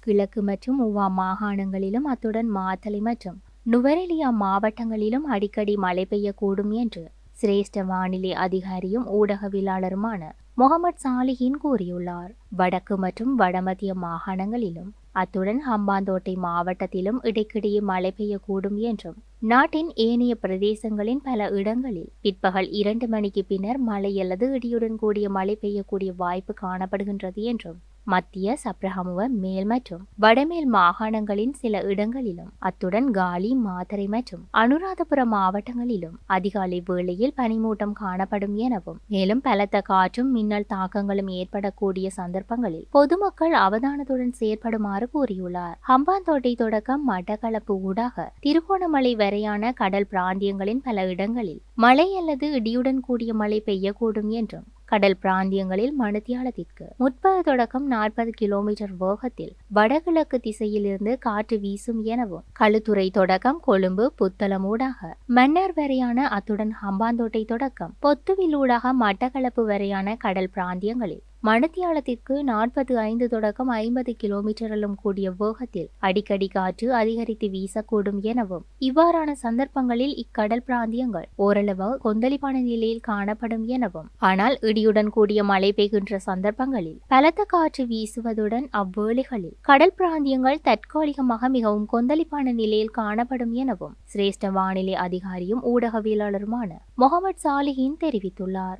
கிழக்கு மற்றும் உவா மாகாணங்களிலும் அத்துடன் மாத்தளை மற்றும் நுவரெலியா மாவட்டங்களிலும் அடிக்கடி மழை பெய்யக்கூடும் என்று சிரேஷ்ட வானிலை அதிகாரியும் ஊடகவியலாளருமான முகமது சாலிஹின் கூறியுள்ளார். வடக்கு மற்றும் வடமத்திய மாகாணங்களிலும் அத்துடன் ஹம்பாந்தோட்டை மாவட்டத்திலும் இடைக்கிடையே மழை பெய்யக்கூடும் என்றும் நாட்டின் ஏனைய பிரதேசங்களின் பல இடங்களில் பிற்பகல் இரண்டு மணிக்கு பின்னர் மழை அல்லது இடியுடன் கூடிய மழை பெய்யக்கூடிய வாய்ப்பு காணப்படுகின்றது என்றும் மத்திய சப்ரஹமுவ மேல் மற்றும் வடமேல் மாகாணங்களின் சில இடங்களிலும் அத்துடன் காலி மாத்தறை மற்றும் அனுராதபுரம் மாவட்டங்களிலும் அதிகாலை வேளையில் பனிமூட்டம் காணப்படும் எனவும் மேலும் பலத்த காற்றும் மின்னல் தாக்கங்களும் ஏற்படக்கூடிய சந்தர்ப்பங்களில் பொதுமக்கள் அவதானத்துடன் செயற்படுமாறு கூறியுள்ளார். ஹம்பாந்தோட்டை தொடக்கம் மட்டக்களப்பு ஊடாக திருகோணமலை வரையான கடல் பிராந்தியங்களின் பல இடங்களில் மழை அல்லது இடியுடன் கூடிய மழை பெய்யக்கூடும் என்றும் கடல் பிராந்தியங்களில் மணித்தியாலத்திற்கு. முப்பது தொடக்கம் நாற்பது கிலோமீட்டர் வேகத்தில் வடகிழக்கு திசையிலிருந்து காற்று வீசும் எனவும் களுத்துறை தொடக்கம் கொழும்பு புத்தளம் ஊடாக. மன்னர் வரையான அத்துடன் ஹம்பாந்தோட்டை தொடக்கம் பொத்துவில் ஊடாக மட்டக்களப்பு வரையான கடல் பிராந்தியங்களில். மணித்தியாலத்திற்கு நாற்பது ஐந்து தொடக்கம் ஐம்பது கிலோமீட்டரிலும் கூடிய வேகத்தில் அடிக்கடி காற்று அதிகரித்து வீசக்கூடும் எனவும் இவ்வாறான சந்தர்ப்பங்களில் இக்கடல் பிராந்தியங்கள் ஓரளவு கொந்தளிப்பான நிலையில் காணப்படும் எனவும் ஆனால் இடியுடன் கூடிய மழை பெய்கின்ற சந்தர்ப்பங்களில் பலத்த காற்று வீசுவதுடன் அவ்வேளைகளில் கடல் பிராந்தியங்கள் தற்காலிகமாக மிகவும் கொந்தளிப்பான நிலையில் காணப்படும் எனவும் சிரேஷ்ட வானிலை அதிகாரியும் ஊடகவியலாளருமான முகமது சாலிஹின் தெரிவித்துள்ளார்.